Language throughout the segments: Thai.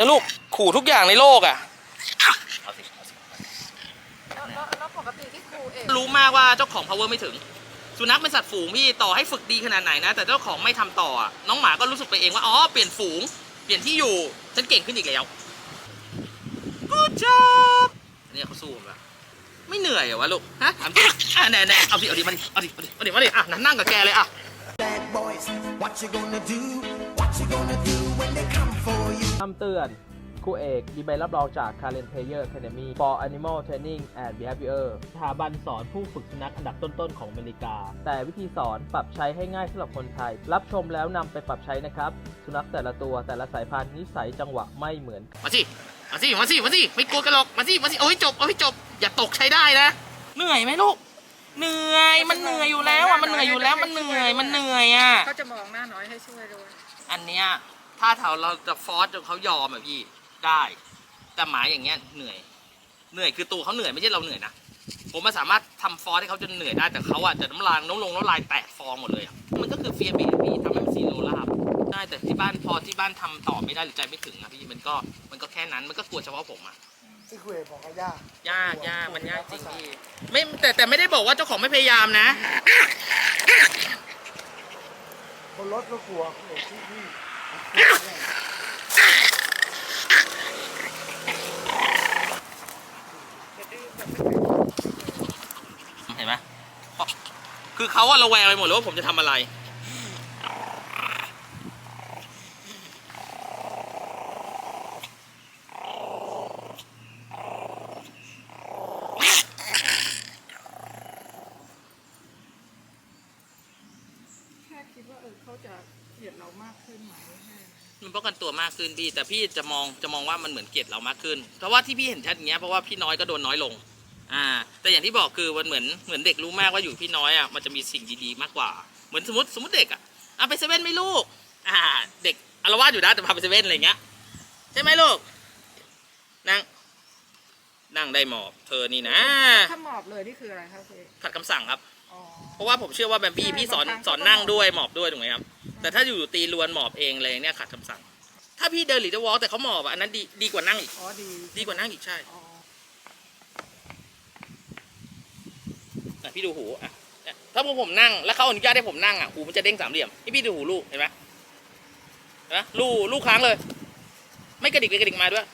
แล้วลูกขู่ทุกอย่างในโลกอะ แล้วแล้วแล้วปกติที่ครูเอกรู้มากว่าเจ้าของ power ไม่ถึง สุนัขเป็นสัตว์ฝูงพี่ต่อให้ฝึกดีขนาดไหนนะ แต่เจ้าของไม่ทำต่ออะน้องหมาก็รู้สึกไปเองว่าอ๋อเปลี่ยนฝูง เปลี่ยนที่อยู่ ฉันเก่งขึ้นอีกแล้ว good job เนี่ยเขาสู้ผมละไม่เหนื่อยเหรอวะลูกฮะถามจริงอะแน่แน่เอาดิเอาดิมาดิเอาดิเอาดิเอาดิมาดิอะนั่งนั่งกับแกเลยอะ Bad boys, what you gonna do? What you gonna do when they come? คำเตือนครูเอกมีใบรับรองจาก Karen Player Academy for Animal Training and Behavior สถาบันสอนผู้ฝึกสุนัขอันดับต้น ๆ ของอเมริกา แต่วิธีสอนปรับใช้ให้ง่ายสำหรับคนไทย รับชมแล้วนำไปปรับใช้นะครับ สุนัขแต่ละตัวแต่ละสายพันธุ์นิสัยจังหวะไม่เหมือน มาสิ มาสิ มาสิ มาสิ ไม่กลัวกันหรอก มาสิ มาสิเอาให้จบเอาให้จบ อย่าตกใช้ได้นะ เหนื่อยไหมลูก เหนื่อย มันเหนื่อยอยู่แล้วอะ มันเหนื่อยอยู่แล้ว มันเหนื่อย มันเหนื่อยอะเขาจะมองหน้าน้อยให้ช่วยด้วย อันเนี้ย ถ้าเราเราจะฟอสจนเขายอมอะพี่ได้ แต่หมาอย่างเงี้ยเหนื่อย เหนื่อยคือตัวเขาเหนื่อยไม่ใช่เราเหนื่อยนะผมมาสามารถทำฟอสให้เขาจนเหนื่อยได้แต่เขาอะจะน้ำลายน้ำลงน้ำลายแตกฟองหมดเลยอะมันก็คือเฟียร์เบบีทำให้มันซีโรลาบใช่แต่ที่บ้านพอที่บ้านทำต่อไม่ได้หรือใจไม่ถึงอะพี่มันก็มันก็แค่นั้นมันก็กลัวเฉพาะผมอะที่คุยกับบอกเขายากยากยากมันยากจริงพี่ไม่แต่แต่ไม่ได้บอกว่าเจ้าของไม่พยายามนะ คนรถก็กลัวเขาบอกที่นี่ เห็นไหมคือเขาอะระแวงไปหมดเลยว่าผมจะทำอะไร แค่คิดว่าเออเขาจะ เกลียดเรามากขึ้นไหมแค่นั้นมันป้องกันตัวมากขึ้นพี่ แต่พี่จะมองจะมองว่ามันเหมือนเกลียดเรามากขึ้น เพราะว่าที่พี่เห็นชัดอย่างเงี้ยเพราะว่าพี่น้อยก็โดนน้อยลง อ่า แต่อย่างที่บอกคือมันเหมือนเหมือนเด็กรู้มากว่าอยู่พี่น้อยอะมันจะมีสิ่งดีๆมากกว่า เหมือนสมมติสมมติเด็กอะอะไปเซเว่นไหม่ลูก อ่า เด็กอารวาสอยู่นะแต่พาไปเซเว่นอะไรเงี้ยใช่ไหมลูกนั่งนั่งได้หมอบเธอนี่นะถ้าหมอบเลยนี่คืออะไรครับครูเอกขัดคำสั่งครับอ๋อเพราะว่าผมเชื่อว่าแบบพี่ใช่พี่สอนบางครั้งสอนก็ต้องนั่งหมอบด้วยหมอบด้วยถูกไหมครับ แต่ถ้าอยู่ตีลวนหมอบเองเลยเนี่ยขัดคำสั่ง ถ้าพี่เดินหรือจะวอล์กแต่เขาหมอบอะอันนั้นดีดีกว่านั่งอีก อ๋อดีดีกว่านั่งอีกใช่อ๋ออะพี่ดูหูอะเนี่ยถ้าพวกผมนั่งแล้วเขาอนุญาตให้ผมนั่งอะหูมันจะเด้งสามเหลี่ยมนี่พี่ดูหูลูกเห็นไหมเห็นไหมลูกลูกค้างเลย ไม่กระดิกไปกระดิกมาด้วย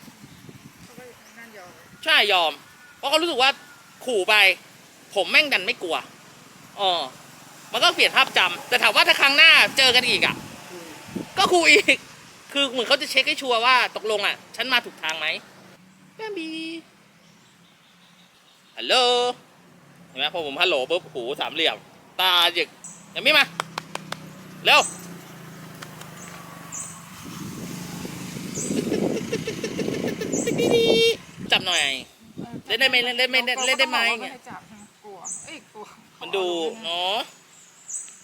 เขาก็นั่นยอมใช่ยอม เพราะเขารู้สึกว่าขู่ไป ผมแม่งดันไม่กลัวอ๋อ มันก็เปลี่ยนภาพจำแต่ถามว่าถ้าครั้งหน้าเจอกันอีกอะ ก็ขู่อีก คือเหมือนเขาจะเช็คให้ชัวร์ว่าตกลงอะ ฉันมาถูกทางไหมแบมบีฮัลโหลเห็นไหมพอผมฮัลโหลปุ๊บหูสามเหลี่ยม ตาหยึกยังไม่มา เร็วจับหน่อย เล่นได้ไหมเล่นได้ไหมเล่นเล่นได้ไหมเขาก็บอกว่าไม่ให้จับใช่ไหมกลัวเอ้ยกลัว มันดูเนาะ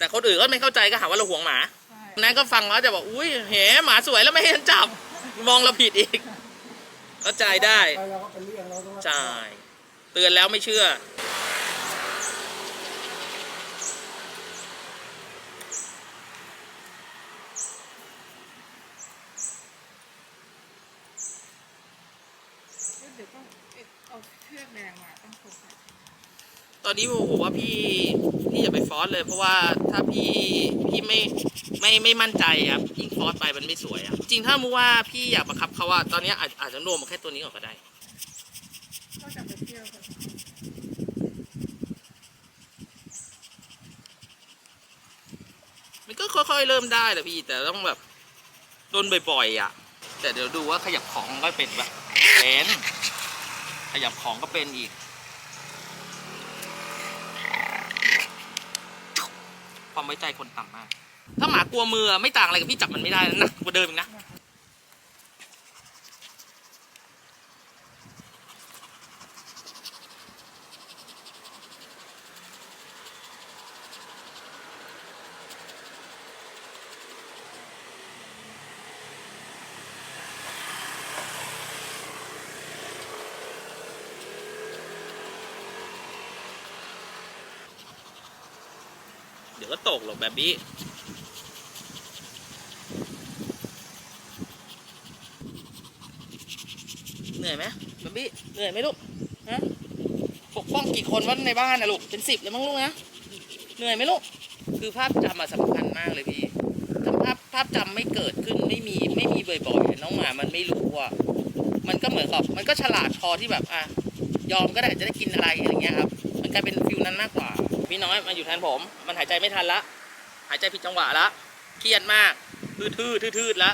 แต่คนอื่นก็ไม่เข้าใจก็หาว่าเราห่วงหมาใช่นั้นก็ฟังแล้วจะบอกอุ้ยเหหมาสวยแล้วไม่ให้ฉันจับ มองเราผิดอีกเข้าใจได้ไปเราก็เป็นเรื่องเราต้องรับใช่เตือนแล้วไม่เชื่อ เดี๋ยวต้องเอ๊ะเอาเชือกแดงมาต้องโฟกัส ตอนนี้ผมว่าพี่พี่อย่าไปฟอสเลย เพราะว่าถ้าพี่พี่ไม่ไม่ไม่มั่นใจอะยิ่งฟอสไปมันไม่สวยอะจริงถ้ามูว่าพี่อยากบังคับเขาว่าตอนนี้อาจอาจจะรวมมาแค่ตัวนี้ก่อนก็ได้ก็จะไปเที่ยวกันมันก็ค่อยๆเริ่มได้แหละพี่แต่ต้องแบบโดนบ่อยๆอะ แต่เดี๋ยวดูว่าขยับของก็เป็นปะเป็นขยับของก็เป็นอีก ความไว้ใจคนต่ำมาก ถ้าหมากลัวมือไม่ต่างอะไรกับพี่จับมันไม่ได้นะหนักกว่าเดิมอีกนะ ดี๋ยวก็ตกหรอกแบบนี้ เหนื่อยไหมบัมบี้เหนื่อยไหมลูกฮะปกป้องกี่คนวะในบ้านนะลูก เป็นสิบเลยมั้งลูกนะ เหนื่อยไหมลูก คือภาพจำอะสำคัญมากเลยพี่ถ้าภาพภาพจำไม่เกิดขึ้นไม่มีไม่มีบ่อยๆน้องหมามันไม่รู้อะมันก็เหมือนกับมันก็ฉลาดพอที่แบบอะยอมก็ได้จะได้กินอะไรอะไรเงี้ยครับ มันกลายเป็นฟิลนั้นมากกว่า พี่น้อยมาอยู่แทนผม มันหายใจไม่ทันละ หายใจผิดจังหวะละ เครียดมากทื่อๆทื่อๆละ